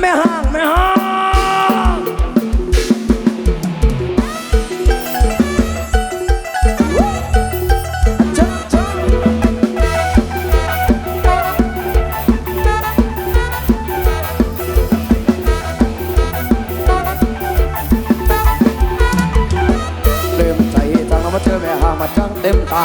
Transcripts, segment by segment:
แม่ห้างแม่ห้างจ๊ะจ๊ะเริ่มใจจังมาเจอแม่ห้างมาจังเต็มตา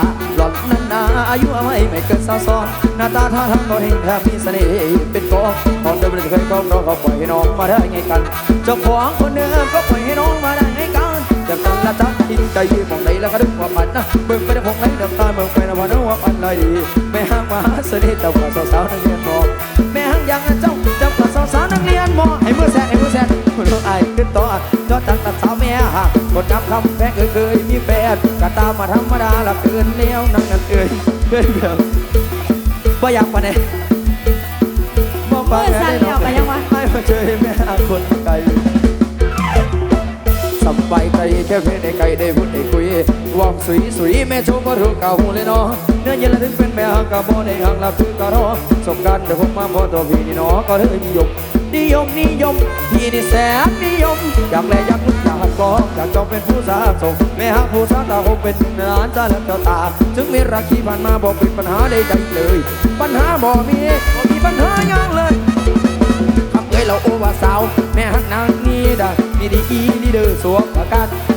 อาอายุไม่ไม่เกินสาวซ้อนหน้าตาท่าทางก็เห็นแทบมีเสน่ห์เป็นกองตอนเดินไม่ได้เคยก้มเราก็ปล่อยให้น้องมาได้ไงกันเจ้าของคนเดิมก็ปล่อยให้น้องมาได้ไงกันจากกันละจักจริงใจของไหนแล้วก็ดึงว่ามันนะเบิ่งไปได้พงไหนดำตาเบิ่งไปนะว่าน้นว่ามันเลยดีแม่ห้างมาเสน่ห์เจ้ากับสาวๆนักเรียนมอแม่ห้างยังเจ้นเจ้า กับสาวนักเรียนมอให้มือแซนให้มือแซนคนลูกไอ้ขึ้นต่อจอดจังตัดสาวแม่ห่างกดนับคำแพ้เคยมีแฟนกะตามมาธรรมดาหละเกินแล้วนั่งนั่นเอ่ยเอ้ยเดี๋ยวว่าอยากปะเนี่ยบ่ปะเออสั่นแล้วไปยังวะให้มาเจอแม่คนไกลสบายใจแค่เพียงได้ไกลได้พูดได้คุย ว่างสุยสุยแม่ชมว่ารู้เก่าหูเลยเนาะเนื้อเย็นละถึงเป็นแม่หักกับบ่ได้หักละคือกะรอสบกันเดี๋ยวผมมาพอตัวพี่นี่เนาะก็เลยนิยมนิยมนิยมพี่นี่แสนนิยมอยากแลอยากลุกอยากกองอยากจองเป็นผู้สาส่งแม่หักผู้สาตาคงเป็นหลานจ้าแล้วเจ้าตาถึงมีรักที่ผ่านมาบ่เป็นปัญหาใดๆเลย ปัญหาบ่มีบ่มีปัญหาหยังเลยคำเอ้ยเราโอว่าสาวแม่หักนางนี่ดานี่ดีอีนี่เด้อสวมประกัน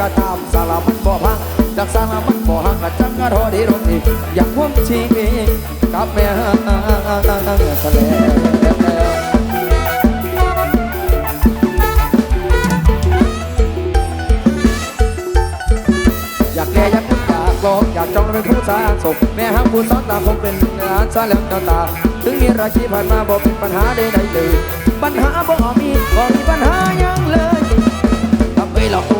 ก็ตามสารมันบ่พังจากสารมันบ่หังกับจังกะทอดีรถดีอยากพ่วงชีกับแม่ทะเลอยากแก่อยากอยากลองอยากจองเป็นผู้สร้างศพแม่ห้างผู้สอนตาคงเป็นงานซาแล้วเจ้าตาถึงมีราชีผ่านมาบ่เป็นปัญหาใดๆเลยปัญหาบ่มีบ่มีปัญหายังเลยทำให้หลอก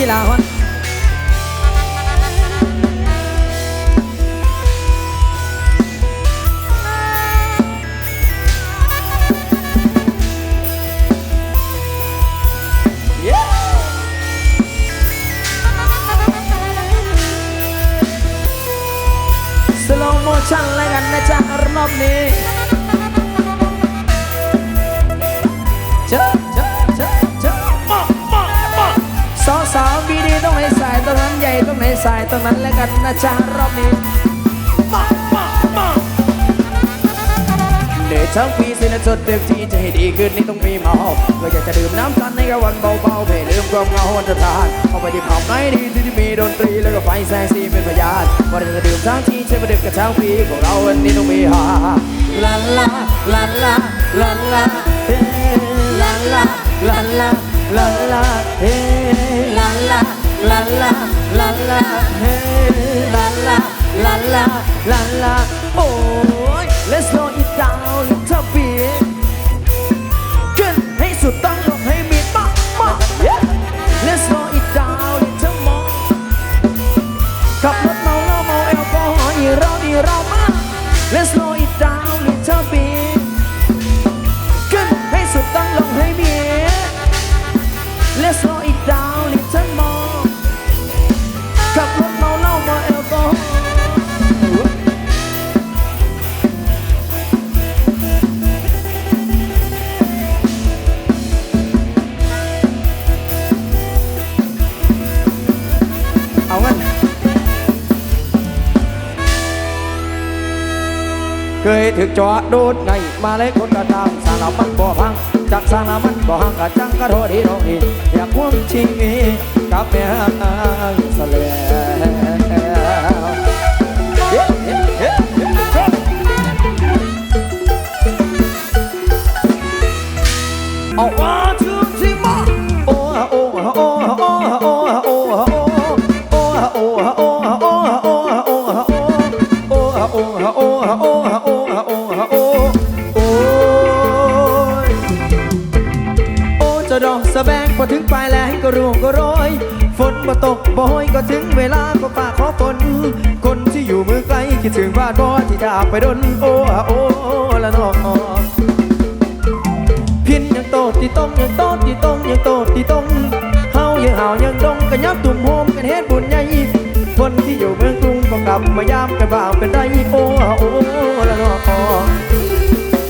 อีลาฮอนเย้สโลโมชั่นแล้วกันนะจ๊ะรอบนี้าวบีดีต้องให้สายตรงนั้นใหญ่ต้องให้สายตรงนั้นแล้วกันนะจ๊ะรอบนี้มามามาเดชทั้งปีสินะจดเต็มที่จะให้ดีขึ้นนี่ต้องมีเมาก็อยากจะดื่มน้ำกันในกลางวันเบาๆเพื่อลืมความเหงาวันจะทานเข้าไปที่ผับไหนดีที่มีดนตรีแล้วก็ไฟแสงสีเป็นพยานว่าเราจะดื่มทั้งที่ใช่ประเด็นกับทั้งปีของเราวันนี้ต้องมีฮาลาลาลาลาลาลาเฮลาลาลาลาลาลาเฮลา la la la la hey la la la la la la. Oh let's slow it down a bit จอดโดดในมาเลยคนกระตามสารมันบ่พังจากสารมันบ่หังกะจังกะโทดีน้องเองอยากพ่วงชิงกับแม่สลเอาว่าชื่อที่มาโอ้โอ้โอ้โอ้โอ้โอ้โอ้โอ้โอ้โอ้โอ้โอ้โอ้โอ้โอ้ โอ้โอยโอ้จะดอกสะแบงพอถึงปลายแรงก็ร่วงก็ร้อยฝนมาตกบ่อยก็ถึงเวลาก็ปากขอฝนคนที่อยู่เมืองไกลคิดถึงบ้านบ่ที่จากไปดนโอ้โอ้ละนอพินยังโตตีต้องยังโตตีต้องยังโตตีต้องเฮายังเฮายังดงกันยับตุ่มโฮมกันเฮ็ดบุญใหญ่คนที่อยู่เมือง ลับมายามกันบ้างเป็นไรโอ้โอ้ละนอ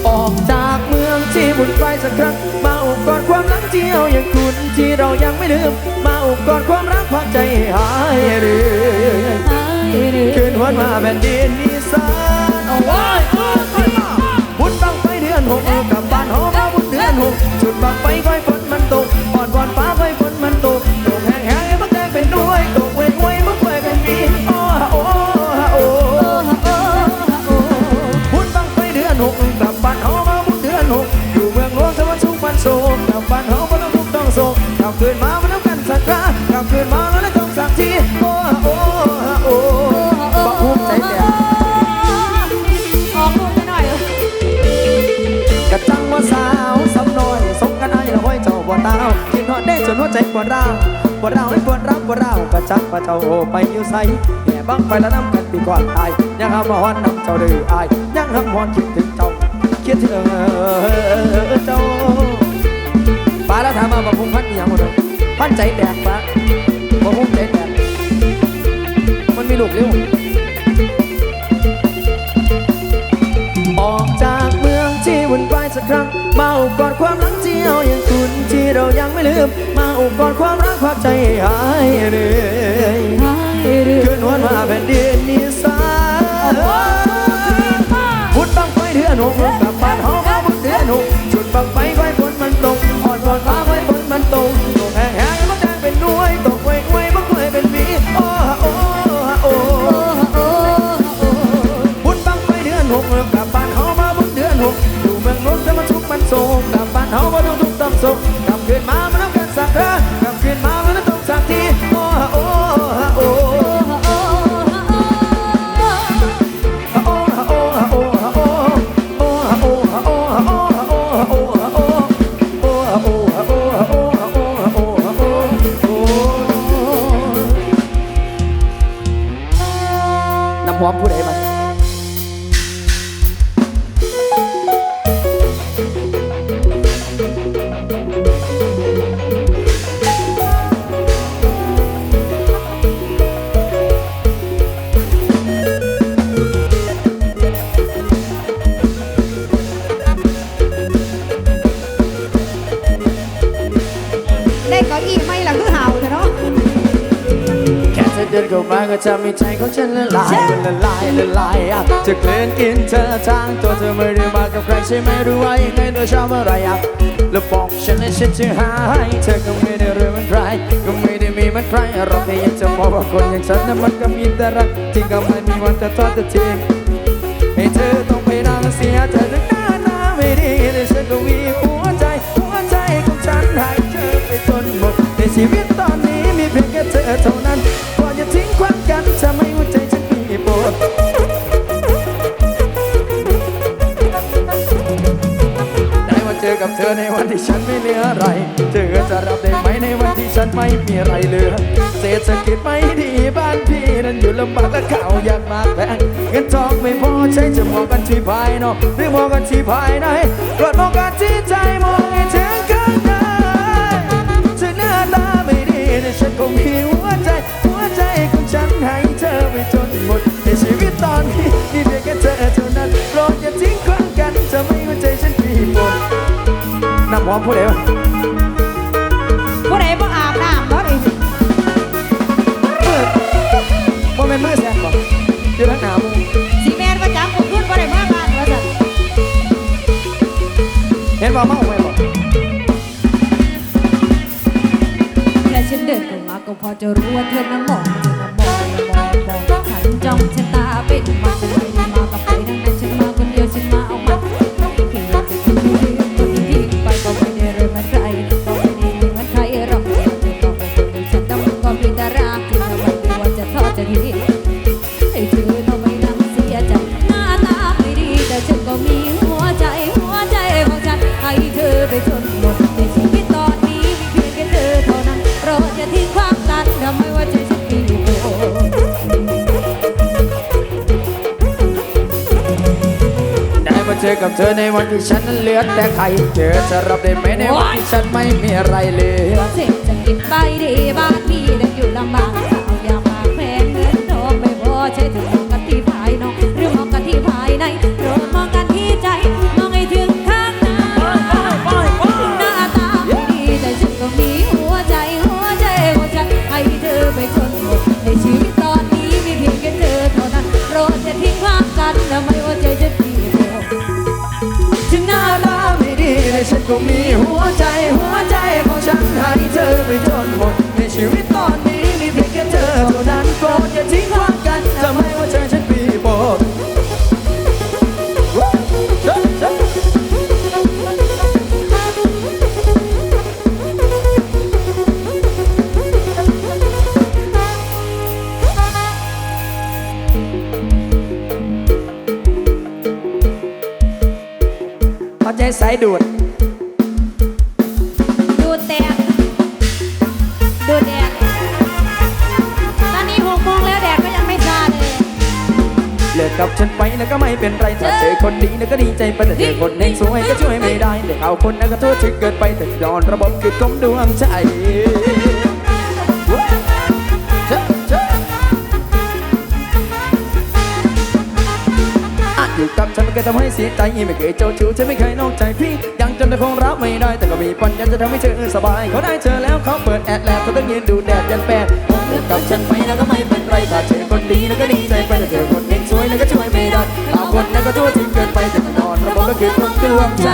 ออกจากเมืองที่บุญไปสักครั้งมาอุบกอดความรักที่เอาอย่างคุณที่เรายังไม่ลืม มาอุบกอดความรักพักใจหายเรือยคืนวันมาแผ่นดินอีสานเอาไว้บุญบังไฟเดือนหกกลับบ้านหอมาบุญเดือนหกจุดบังไฟค่อยฝนมันตกอ่อนวอนฟ้า ลับคืนมาบ่ต้องกันสักครากลับคืนมาแล้วต้องสักทีโอ้โอ้โอ้บักภูมิใจแตกออกลูกไปหน่อยกระจังว่าสาวสำน้อยสมกันไอ้ละห้อยเจ้าบ่เต้าวคิดฮอดได้จนหัวใจปวดร้าวปวดร้าวให้ปวดรับปวดร้าวกระจักว่าเจ้าไปอยู่ไสแห่บังไปแล้วน้ำกันปีก่อนตายยังหามาฮอดน้ำเจ้าดื้ออายยังหาฮอดคิดถึงเจ้าคิดถึงเจ้า ป้าแล้วถามมาบอกผมพันอหย่างหมดเลยพันใจแตกปะบอกผมใจแตกมันมีลูกเร็วออกจากเมืองที่วุ่นวายสักครั้งมาอุบกอดความรักที่เอาอย่างคุณที่เรายังไม่ลืม มาอุบกอดความรักความใจให้หายเรื่อยคืนวันมาแผ่นดินนี้สานพุดบังไฟเดือนหก อนวอนฟ้าไว้ฝนมันตกตกแห้งแห้งมันแดงเป็นนวย ตกไว้ไว้บังไว้เป็นผีโอ้โอ้โอ้บุญบังไฟเดือนหกกลับบ้านเฮามาบุญเดือนหกอยู่เมืองนนท์แต่มันทุกข์มันโศกกลับบ้านเฮาบ่ต้องทุกข์ต้องโศก ดินเข้ามาก็ทำใจของฉันละลายมันละลายละลายอะจะเคลื่อนกินเธอทางตัวเธอไม่ได้มากับใครใช่ไหมรู้ว่ายังไงโดยชอบอะไรอะแล้วบอกฉันและฉันจะหายเธอก็ไม่ได้เรื่องมันใครก็ไม่ได้มีมันใครเราแค่อยากจะบอกว่าคนอย่างฉันนั้นมันก็มีแต่รักที่ก็ไม่มีวันจะทอดจะทิ้งให้เธอต้องไปนั่งเสียเธอถึงหน้าตาไม่ดีแต่ฉันก็มีหัวใจหัวใจของฉันให้เธอไปจนหมดในชีวิตตอนนี้มีเพียงแค่เธอเท่านั้น ก่อนจะทิ้งความกันจะไมหัวใจฉันมีปวดได้มาเจอกับเธอในวันที่ฉันไม่เหลืออะไร เธอจะรับได้ไหมในวันที่ฉันไม่มีอะไรเหลือ เศรษฐกิจไม่ดีบ้านพี่นั้นอยู่ลำบากและข่าวยากมากแพงเงินทองไม่พอใช้จะมองกันที่ภายนอกหรือมองกันที่ภายในกดมองกันที่ใจมองให้ถึงข้างในถึงหน้าตาไม่ดีแต่ฉันคงมีหัวใจ ฉันให้เธอไปจนหมดในชีวิตตอนนี้มีเพียงแค่เธอเท่านั้นโปรดอย่าทิ้งครั้งกันจะไม่หัวใจฉันมีหมดน้ำหอมผู้ใดวะผู้ใดบ่อาบน้ำเนาะดิมือว่าเป็นมือแสนก่อนอยู่ทางหน้ามึงสีแมนประจำผมขึ้นบ่ได้มาบ้านว่าจะนว่าเมาไหมบอกแค่ฉันเดินเข้ามาก็พอจะรู้ว่าเธอนั้นมองเธอนั้นมอง ที่ฉันนั้นเหลือแต่ใครเจอจะรับได้ไหมในวันที่ฉันไม่มีอะไรเหลือ เจ็บจะกินไปดีบ้านพี่นั้นอยู่ลำบาก ก็มีหัวใจหัวใจของฉันให้เธอไปจนหมดในชีวิตตอนนี้มีเพียงแค่เธอเท่านั้นโปรดอย่าทิ้งคว ดีแล้วก็ดีใจไปแต่เจอคนเองสวยก็ช่วยไม่ได้เด็กเอาคนนั้นก็โทษถึงเกินไปแต่ย้อนระบบคือกลมดวงใจ จอยู่กับฉันก็ทำให้เสียใจไม่เคยเจ้าชู้ฉันไม่เคยนอกใจพี่ ยังจำได้คงรับไม่ได้ แต่ก็มีปัญญาจะทำให้เธอสบาย เขาได้เธอแล้วเขาเปิดแอดแล้วเขาต้องยืนดูแดดยันแปดเลิกกับฉันไปแล้วก็ไม่เป็นไรถ้าเจอคนดีแล้วก็ดีใจไปแต่เจอคนเองสวยแล้วก็ช่วยไม่ได้เอาคนนั้นก็ทั่วทิ้งเกินไปแต่นอนระบบก็คือความดวงใจ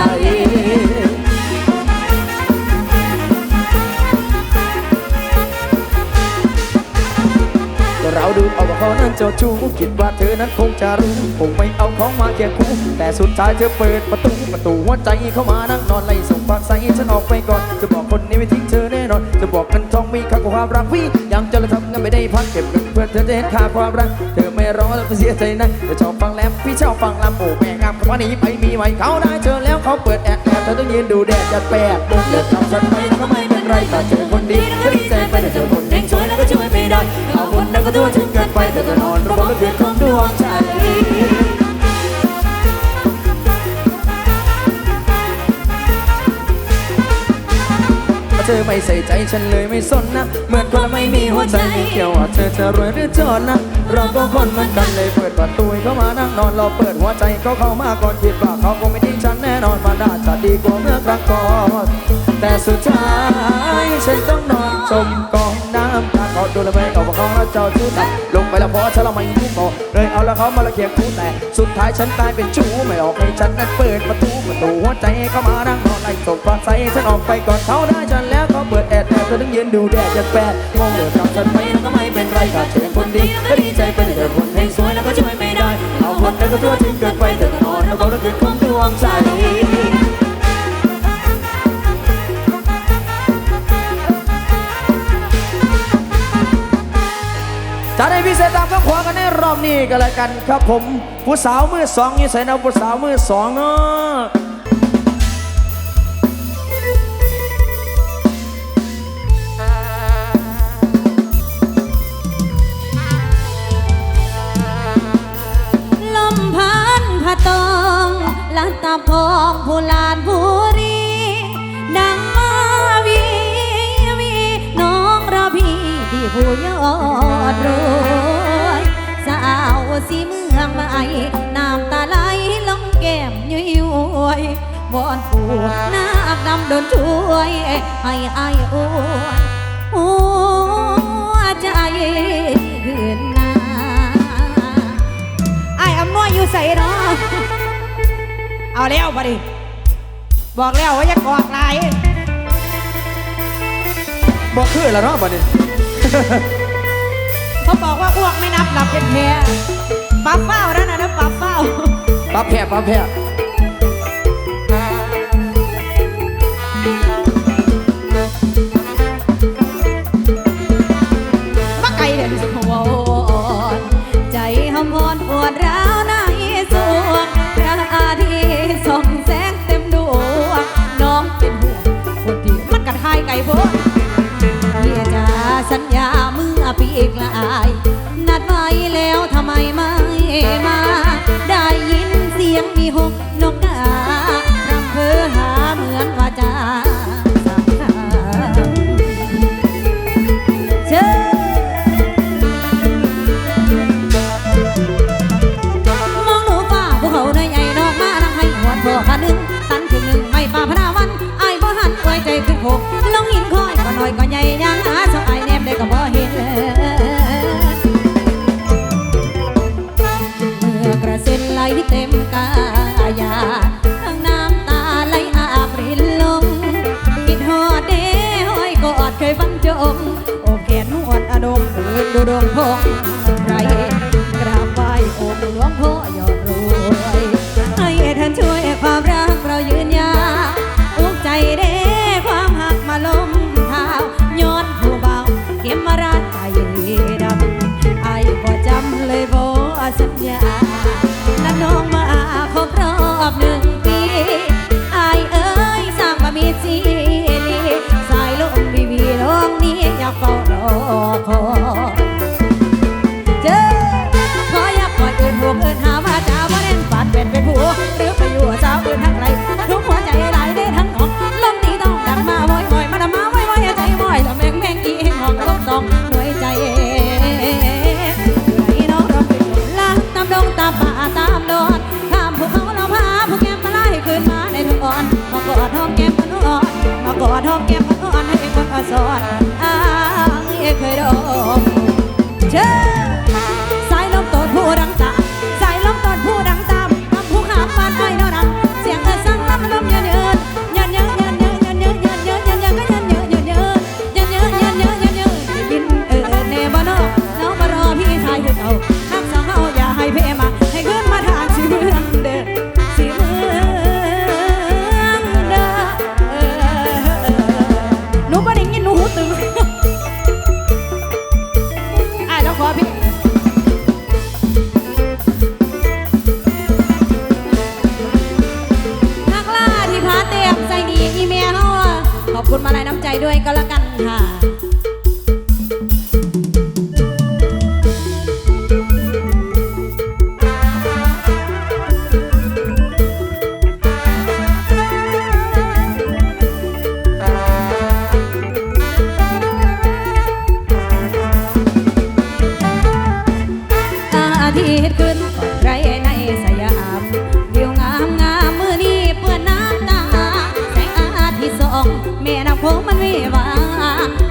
เราดูเอาว่าเขานั้นเจ้าชู้คิดว่าเธอนั้นคงจะรู้คงไม่เอาของมาเคียงคู่แต่สุดท้ายเธอเปิดประตูประตูหัวใจเข้ามานั่งนอนไล่ส่งความใสฉันออกไปก่อน จะบอกคนนี้ไม่ทิ้งเธอแน่นอน จะบอกเงินทองมีค่ากว่าความรักพี่ยังจะเลยทำเงินไม่ได้พักเก็บเงินเพื่อเธอจะเห็นค่าความรักเธอไม่รอแล้วเสียใจนะเธอชอบฟังแรปพี่ชอบฟังลำโอ้แม่งามคำว่านี้ไปมีไหมเขาได้เจอแล้วเขาเปิดแอดแอบเธอต้องยืนดูแดดจัดแปดโมงเลิกกับฉันไปแล้วก็ไม่เป็นไรแต่เจอคนดีก็ดีใจไปแต่เจอคนเองสวยแล้วก็ช่วยไม่ได้เอา คนนั้นก็ทั่วถึงกันไปแต่ก็นอนระบบก็คือของดวงใจ เธอไม่ใส่ใจฉันเลยไม่สนนะ เหมือนคนไม่มีหัวใจไม่เกี่ยวว่าเธอจะรวยหรือจนนะเราก็คนเหมือนกันเลยเปิดประตูเข้ามานั่งนอนรอเปิดหัวใจเขาเข้ามาก่อนคิดว่าเขาคงไม่ทิ้งฉันแน่นอนมาน่าจะดีกว่าเมื่อครั้งก่อนแต่สุดท้ายฉันต้องนอนจมกองน้ำตาเขาดูแลไปเอาของแล้วเจ้าชู้ตับลงไปแล้วพราะฉันละไม่รู้ต่อเลยเอาแล้วเขามาละเคียงคู่แต่สุดท้ายฉันกลายเป็นชู้ไม่ออกให้ฉันนั้นเปิดประตูประตูหัวใจเข้ามานั่งนอนไล่ส่งความใสฉันออกไปก่อนเขาได้ฉันแล้วเขาเปิดแอดแอดเธอต้องยืนดูแดดจัดแปดมองเหลือกับฉันไปแล้วก็ไม่เป็นไรขาดเจอคนดีก็ดีใจไปแต่คนเฮงสวยแล้วก็ช่วยไม่ได้เอาคนนั้นก็ทั่วทิ้งเกินไปแต่ก็นอนแล้วก็ระเกิดความดวงใจจะได้พิเศษตามคำขวากันในรอบนี้ก็แล้วกันครับผม ผู้สาวมือสองนี่ใส่นะผู้สาวมือสองเนาะ ลันตาพองผู้ลานผู้รีดังมาวีวีน้องระพีที่ผู้ยอดรวยสาวสีเมืองใหม่น้ำตาไหลลงแก้มยุยวยวอนปู่น้ำดำโดนช่วยให้อายอ้วนหัวใจขึ้นน้าไอ้อำนวยอยู่ใส่เนาะ เอาแล้วบัดนี้บอกแล้วว่าจะบากอกไายบอกคือแล้วเนาะบัดนี้ เขาบอกว่าอ้วกไม่นับหลับเป็นแพ้ปั๊บเป้านั่นนะนะปั๊บเป้า ปั๊บแผ่ปั๊บแผ่ กลาย นัดไว้แล้วทำไมไม่มา ได้ยินเสียงมีหก ดงพงษ์ใครกราบไหว้องค์หลวงพ่อ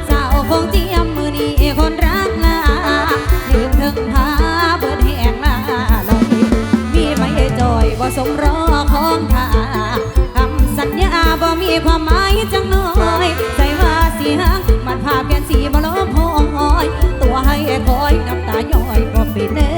สาวขงเจียมมือนี้คนรักลาลืมถึงหาเบิดแหงลาลอมีมีไม่จอยบ่สมรอของทาคำสัญญาบ่มีความหมายจังน้อยใจว่าเสียงมันพาเปลี่ยนสีบ่ลบหงอยตัวให้คอยน้ำตาย่อยบ่ปเน้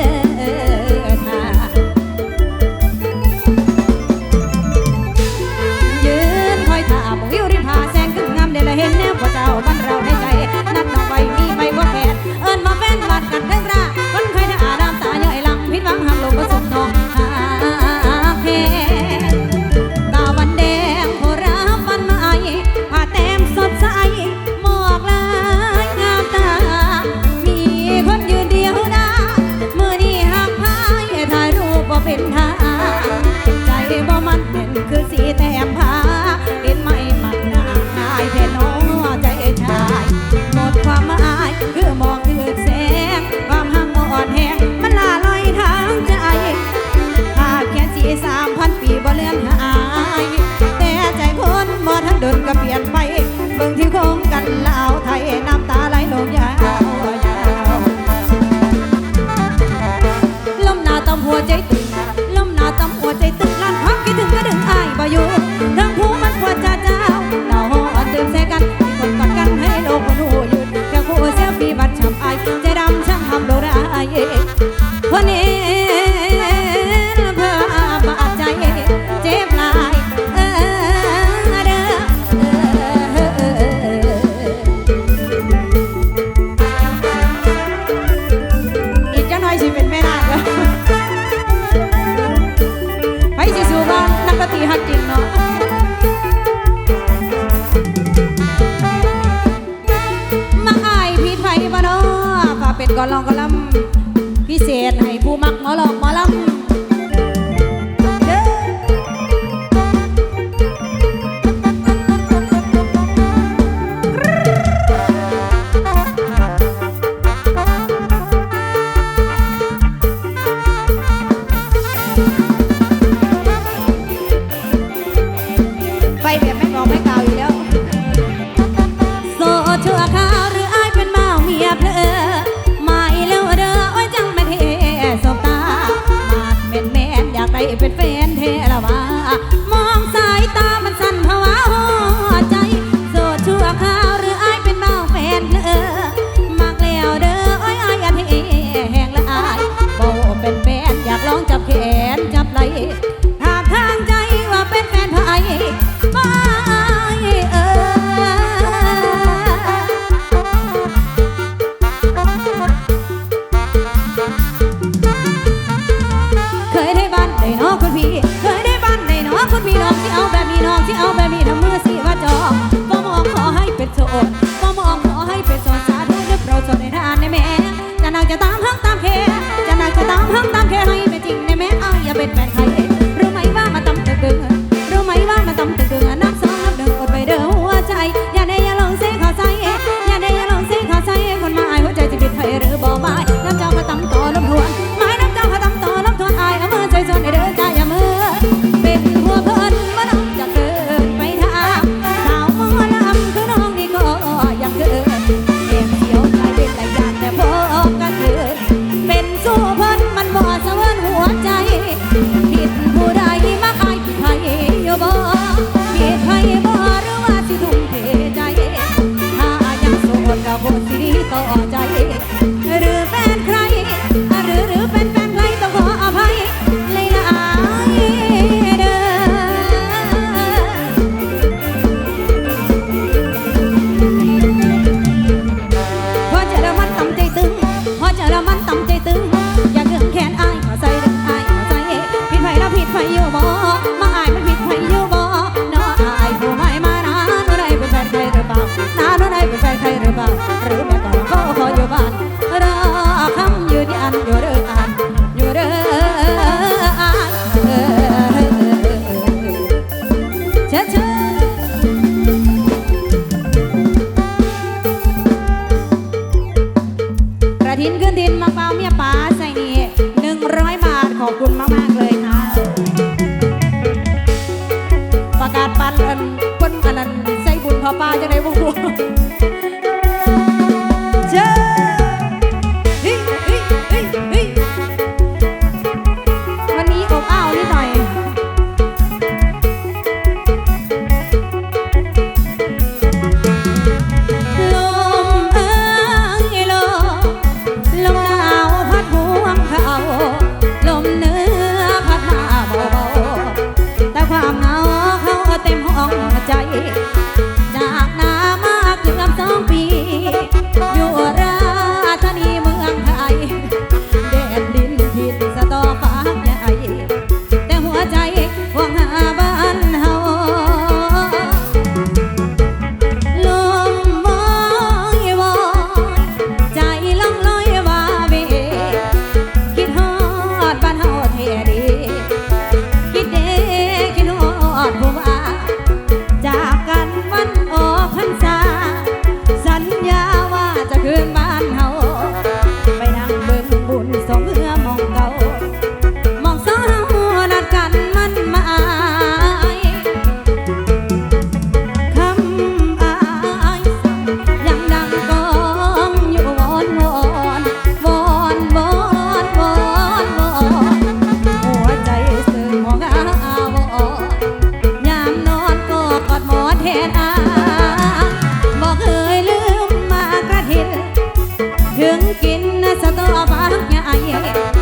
ตีฮักจริงเนาะมาอายพี่ไทยบ้านเนาะก็เป็นกอลองกอลำพิเศษให้ผู้มักหมอหลอกหมอลำ 加油 กินสตอบักใหญ่